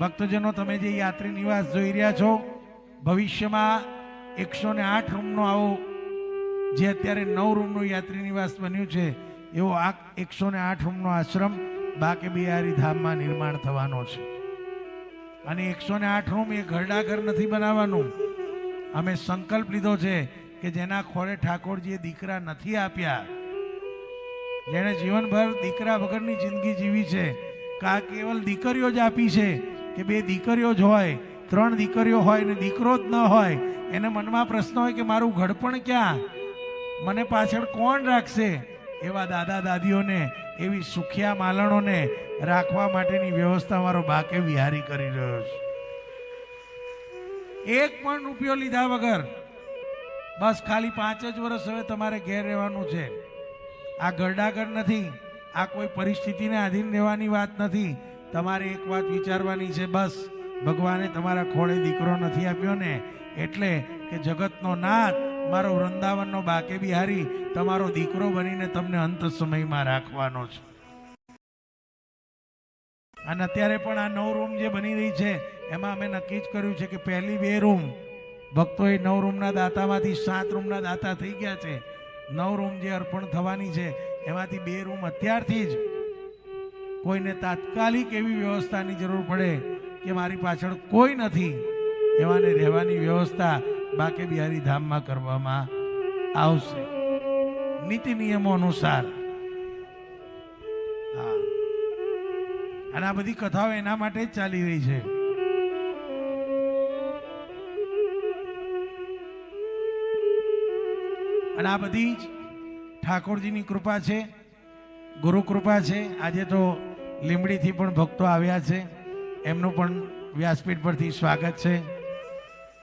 ભક્તજનો, તમે જે યાત્રી નિવાસ જોઈ રહ્યા છો, ભવિષ્યમાં એકસો ને આઠ રૂમનો આવો. જે અત્યારે નવ રૂમનું યાત્રી નિવાસ બન્યું છે, એવો આ એકસો ને આઠ રૂમનો આશ્રમ બાકે બિહારી ધામમાં નિર્માણ થવાનો છે. અને એકસો ને આઠ રૂમ એ ઘરડા ઘર નથી બનાવવાનું. અમે સંકલ્પ લીધો છે કે જેના ખોળે ઠાકોરજીએ દીકરા નથી આપ્યા. જેણે જીવનભર દીકરા વગરની જિંદગી જીવી છે, કા કેવલ દીકરીઓ જ આપી છે કે બે દીકરીઓ જ હોય, ત્રણ દીકરીઓ હોય ને દીકરો જ ન હોય, એને મનમાં પ્રશ્ન હોય કે મારું ઘડપણ ક્યાં? મને પાછળ કોણ રાખશે? એવા દાદા દાદીઓને, એવી સુખિયા માલણોને રાખવા માટેની વ્યવસ્થા મારો બાકે વિહારી કરી રહ્યો છે. એક પણ રૂપિયો લીધા વગર, બસ ખાલી પાંચ જ વર્ષ હવે તમારે ઘેર રહેવાનું છે. આ ગરડાગર નથી, આ કોઈ પરિસ્થિતિને આધીન રહેવાની વાત નથી. તમારે એક વાત વિચારવાની છે, બસ. ભગવાને તમારા ખોળે દીકરો નથી આપ્યો ને, એટલે કે જગતનો નાથ, મારો વૃંદાવનનો બાકે બિહારી, તમારો દીકરો બનીને તમને અંત સમયમાં રાખવાનો છે. અને અત્યારે પણ આ નવ રૂમ જે બની રહી છે, એમાં અમે નક્કી જ કર્યું છે કે પહેલી બે રૂમ, ભક્તોએ નવ રૂમના દાતામાંથી સાત રૂમના દાતા થઈ ગયા છે. નવ રૂમ જે અર્પણ થવાની છે, એમાંથી બે રૂમ અત્યારથી જ કોઈને તાત્કાલિક એવી વ્યવસ્થાની જરૂર પડે કે મારી પાછળ કોઈ નથી, એવાને રહેવાની વ્યવસ્થા બાકે બિહારી ધામમાં કરવામાં આવશે. નીતિ નિયમો અનુસાર. હા. અને આ બધી કથાઓ એના માટે જ ચાલી રહી છે. અને આ બધી જ ઠાકોરજીની કૃપા છે ગુરુ કૃપા છે. આજે તો લીંબડીથી પણ ભક્તો આવ્યા છે. એમનું પણ વ્યાસપીઠ પરથી સ્વાગત છે.